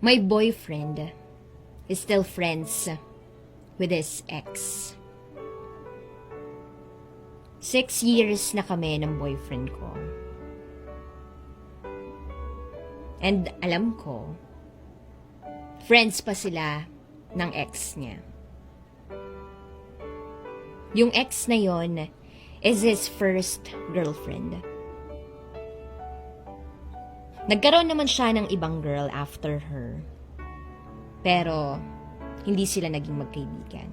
My boyfriend is still friends with his ex. Six years na kami ng boyfriend ko. And alam ko, friends pa sila ng ex niya. Yung ex na yon is his first girlfriend. Nagkaroon naman siya ng ibang girl after her. Pero, hindi sila naging magkaibigan.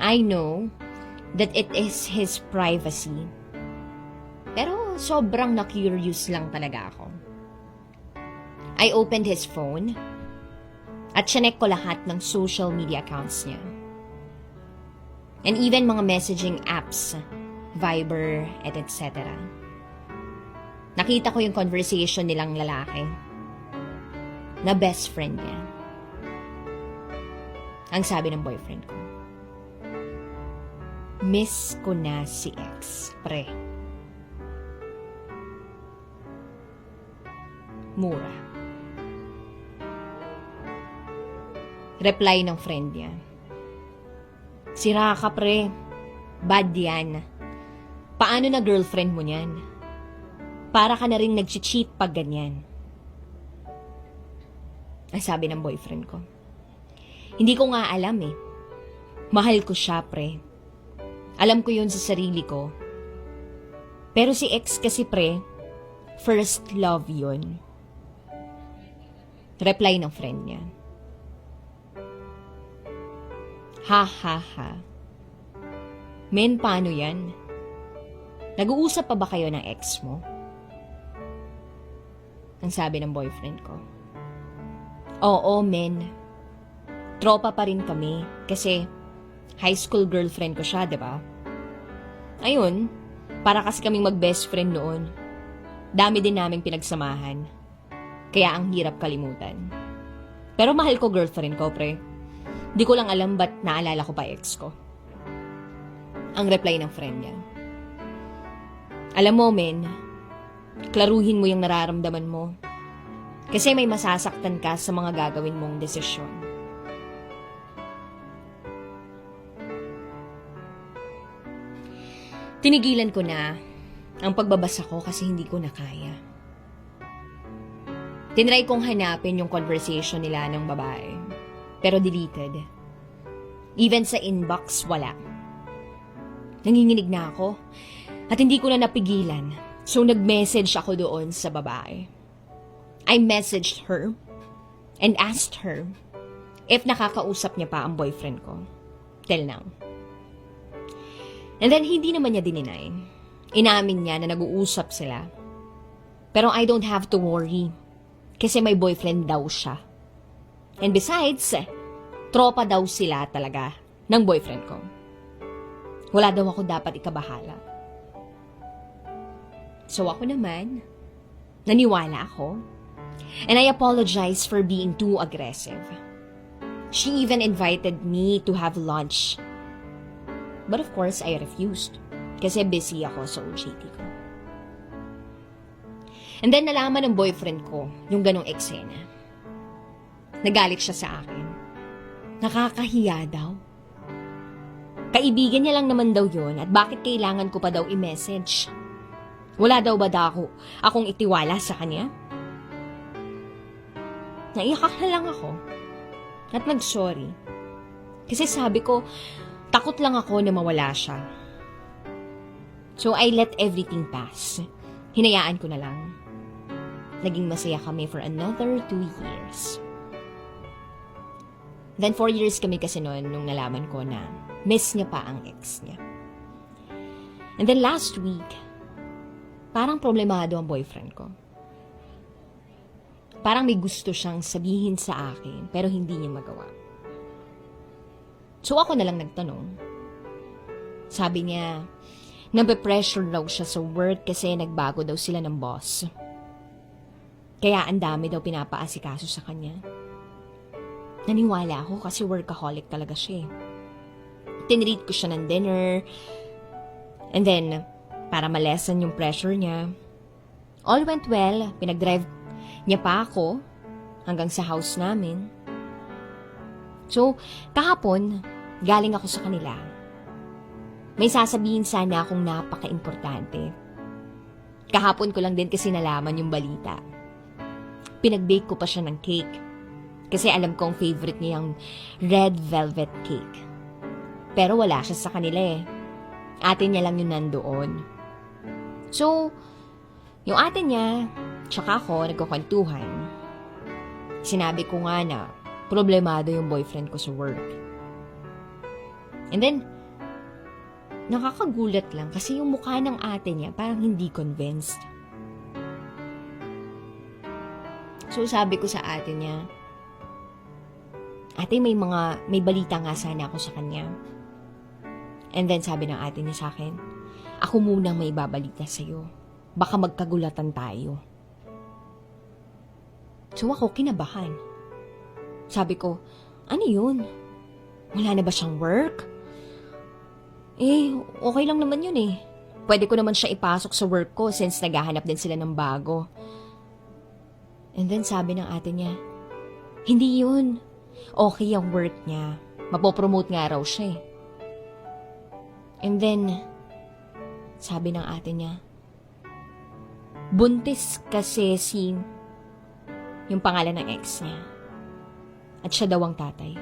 I know that it is his privacy. Pero sobrang na-curious lang talaga ako. I opened his phone at chinek ko lahat ng social media accounts niya. And even mga messaging apps, Viber, et etc. Nakita ko yung conversation nilang lalaki na best friend niya. Ang sabi ng boyfriend ko, Miss ko na si ex, pre. Mura. Reply ng friend niya. Sira ka, pre. Bad yan. Paano na girlfriend mo niyan? Para ka na rin nag-cheat pag ganyan. Ang sabi ng boyfriend ko. Hindi ko nga alam eh. Mahal ko siya, pre. Alam ko yun sa sarili ko. Pero si ex kasi, pre, first love yun. Reply ng friend niya. Ha ha ha. Men, paano yan? Nag-uusap pa ba kayo ng ex mo? Ang sabi ng boyfriend ko. Oo, men. Tropa pa rin kami kasi high school girlfriend ko siya, di ba? Ayun, para kasi kaming mag-best friend noon. Dami din naming pinagsamahan. Kaya ang hirap kalimutan. Pero mahal ko girlfriend ko, pre. Di ko lang alam ba't naalala ko pa ex ko. Ang reply ng friend niya. Alam mo, men, klaruhin mo yung nararamdaman mo. Kasi may masasaktan ka sa mga gagawin mong desisyon. Tinigilan ko na ang pagbabasa ko kasi hindi ko na kaya. Tinry kong hanapin yung conversation nila ng babae. Pero deleted. Even sa inbox, wala. Nanginginig na ako. At hindi ko na napigilan. So nag-message ako doon sa babae. I messaged her and asked her if nakakausap niya pa ang boyfriend ko. Till now. And then, hindi naman niya dininay. Inamin niya na nag-uusap sila. Pero I don't have to worry. Kasi may boyfriend daw siya. And besides, tropa daw sila talaga ng boyfriend ko. Wala daw ako dapat ikabahala. So ako naman, naniwala ako. And I apologize for being too aggressive. She even invited me to have lunch. But of course, I refused. Kasi busy ako sa OJT ko. And then nalaman ng boyfriend ko yung ganong eksena. Nagalit siya sa akin. Nakakahiya daw. Kaibigan niya lang naman daw yon at bakit kailangan ko pa daw i-message? Wala daw ba daw ako, akong itiwala sa kanya? Naiyak na lang ako. At nag-sorry. Kasi sabi ko, takot lang ako na mawala siya. So I let everything pass. Hinayaan ko na lang. Naging masaya kami for another two years. Then four years kami kasi noon nung nalaman ko na miss niya pa ang ex niya. And then last week, parang problemado ang boyfriend ko. Parang may gusto siyang sabihin sa akin pero hindi niya magawa. So ako na lang nagtanong. Sabi niya, nabe-pressure daw siya sa work kasi nagbago daw sila ng boss. Kaya ang dami daw pinapaasikaso sa kanya. Naniwala ako kasi workaholic talaga siya eh. Tinreat ko siya ng dinner. And then, para malesen yung pressure niya, all went well. Pinag-drive, niya pa ako hanggang sa house namin. So, kahapon, galing ako sa kanila. May sasabihin sana akong napaka-importante. Kahapon ko lang din kasi nalaman yung balita. Pinag-bake ko pa siya ng cake. Kasi alam kong favorite niya yung red velvet cake. Pero wala siya sa kanila eh. Ate niya lang yung nandoon. So, yung ate niya, tsaka ako, nagkukwentuhan. Sinabi ko nga na problemado yung boyfriend ko sa work. And then, nakakagulat lang kasi yung mukha ng ate niya parang hindi convinced. So sabi ko sa ate niya, Ate, may mga, may balita nga sana ako sa kanya. And then sabi ng ate niya sa akin, ako muna may babalita sa'yo. Baka magkagulatan tayo. So ako kinabahan. Sabi ko, ano yun? Wala na ba siyang work? Eh, okay lang naman yun eh. Pwede ko naman siya ipasok sa work ko since naghahanap din sila ng bago. And then sabi ng ate niya, hindi yun. Okay ang work niya. Mapopromote nga raw siya eh. And then, sabi ng ate niya, buntis kasi si yung pangalan ng ex niya. At siya daw ang tatay.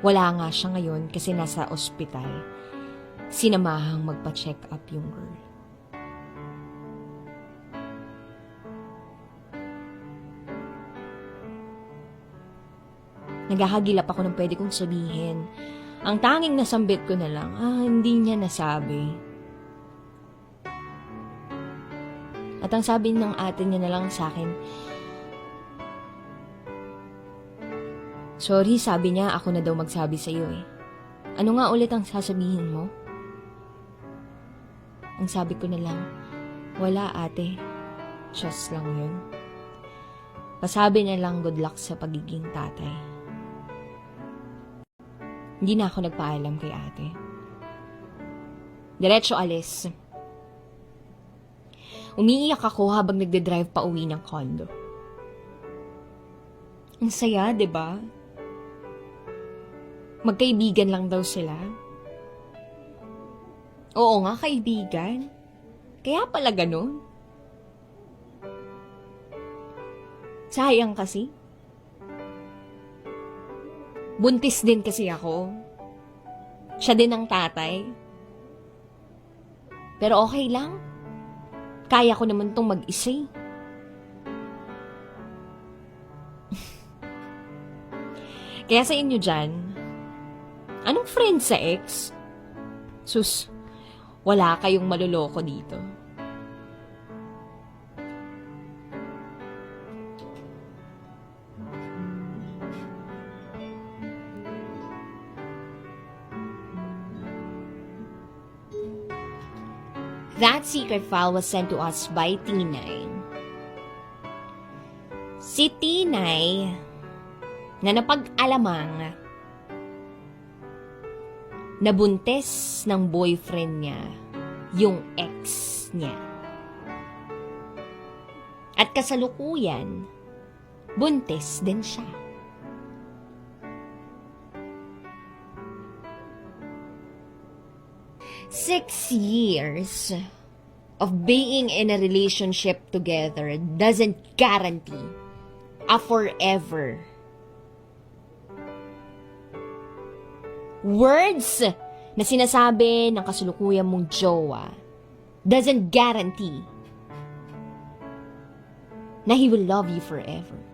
Wala nga siya ngayon kasi nasa ospital. Sinamahang magpa-check up yung girl. Naghahagilap ako ng pwede kong sabihin. Ang tanging nasambit ko na lang, ah, hindi niya nasabi. At ang sabi ng ate niya na lang sa akin, Sorry, sabi niya, ako na daw magsabi sa iyo eh. Ano nga ulit ang sasabihin mo? Ang sabi ko na lang, wala ate. Just lang yun. Pasabi na lang good luck sa pagiging tatay. Hindi na ako nagpaalam kay ate. Diretso alis. Umiiyak ako habang nagde-drive pa uwi ng condo. Ang saya, ba? Magkaibigan lang daw sila. Oo nga, kaibigan. Kaya pala ganun. Sayang kasi. Buntis din kasi ako. Siya din ang tatay. Pero okay lang. Kaya ko naman tong mag-isa eh. Kaya sa inyo dyan, anong friend sa ex? Sus, wala kayong maluloko dito. That secret file was sent to us by Tinay. Si Tinay, na napag-alamang nabuntes ng boyfriend niya yung ex niya. At kasalukuyan, buntis din siya. Six years of being in a relationship together doesn't guarantee a forever. Words na sinasabi ng kasalukuyan mong jowa doesn't guarantee na he will love you forever.